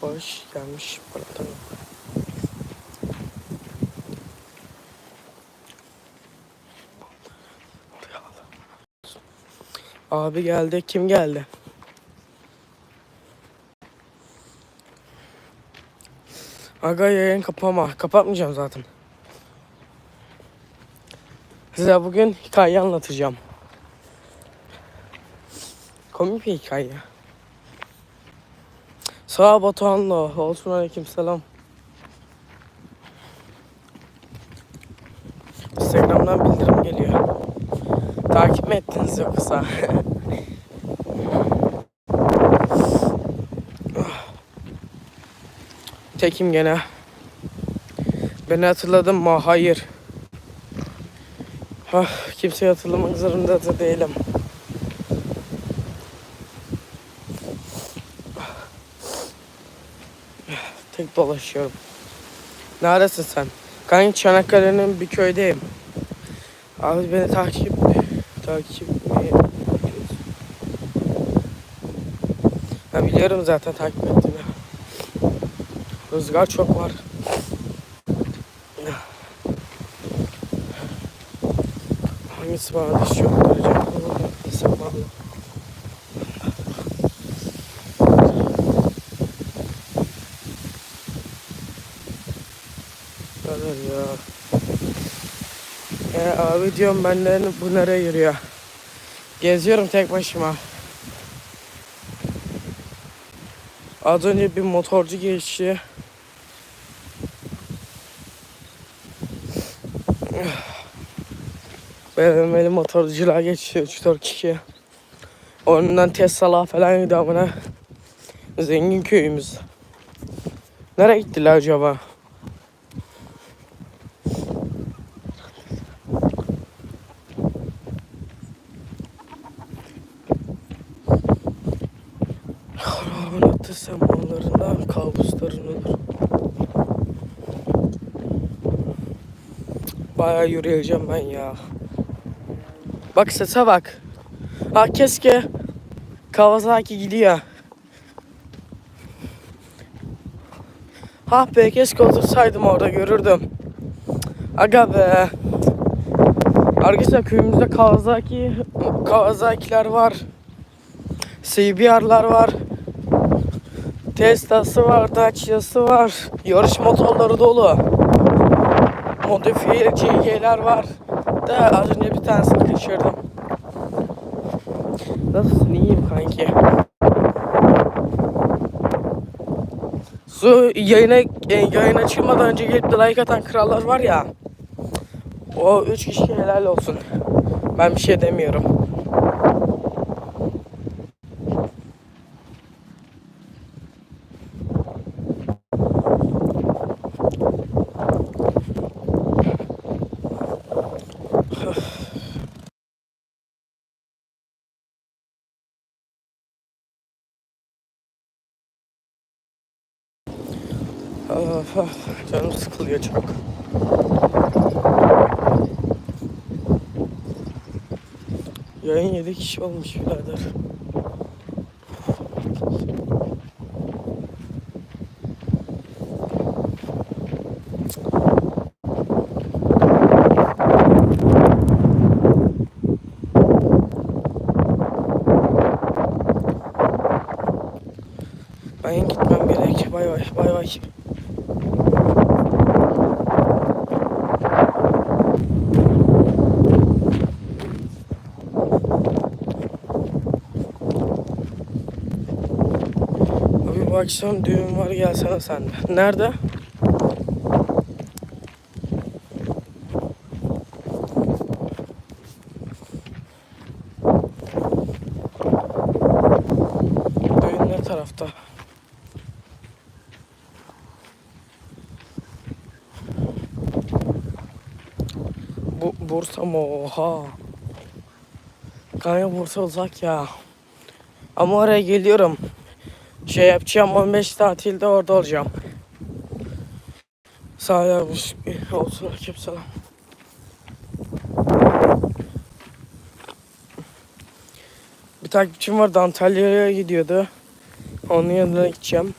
Hoş gelmiş burada. Abi geldi. Kim geldi? Aga yayın kapama. Kapatmayacağım zaten. Size bugün hikaye anlatacağım. Komik bir hikaye. Sağ Batuhan'la. Olsun aleyküm selam. Instagram'dan bildirim geliyor. Takip mi ettiniz yoksa? Tekim gene. Beni hatırladın mı? Hayır. Ah, kimseyi hatırlamak zorunda da değilim. Tek dolaşıyorum. Neredesin sen? Kanka Çanakkale'nin bir köydeyim. Abi beni takip takip mi? Ben biliyorum zaten takip ettiğini. Rüzgar çok var. Hangisi bana düşüyor? Görecek Hangisi bana? Kadar ya. E, abi diyorum benden bu nereye yürüyor? Geziyorum tek başıma. Az önce bir motorcu geçti. Benim motorcular geçiyor 3-4 kişi. Ondan Tesla'lar falan gidiyor amına. Zengin köyümüz. Nereye gittiler acaba? Karavan attı semalarından kabusların olur. Bayağı yürüyeceğim ben ya. Bak sese bak. Ha keşke Kawasaki gidiyor. Ha be keşke otursaydım orada görürdüm. Aga be. Arkadaşlar köyümüzde Kawasaki, Kawasaki'ler var. CBR'lar var. Tesla'sı var, Dacia'sı var. Yarış motorları dolu. Modifiye CG'ler var. Da az önce bir tanesini kaçırdım. Nasılsın? İyiyim kanki. Su yayına e, yayın açılmadan önce gelip de like atan krallar var ya. O üç kişi helal olsun. Ben bir şey demiyorum. Of, of, canım sıkılıyor çok. Yayın 7 kişi olmuş birader. Ben gitmem gerek. Bay bay bay bay. Bu akşam düğün var gelsene sen de. Nerede? Düğün ne tarafta? Bu Bursa mı? Oha. Kanka Bursa uzak ya. Ama oraya geliyorum. Şey yapacağım 15 tatilde orada olacağım. Sağ. Olsun aleyküm selam. Bir takipçim vardı Antalya'ya gidiyordu. Onun yanına gideceğim.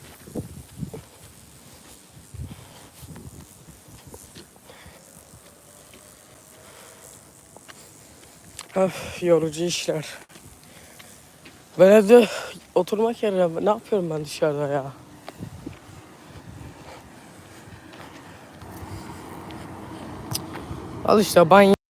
Öf, yorucu işler. Ben evde oturmak yerine ne yapıyorum ben dışarıda ya? Al işte banyo.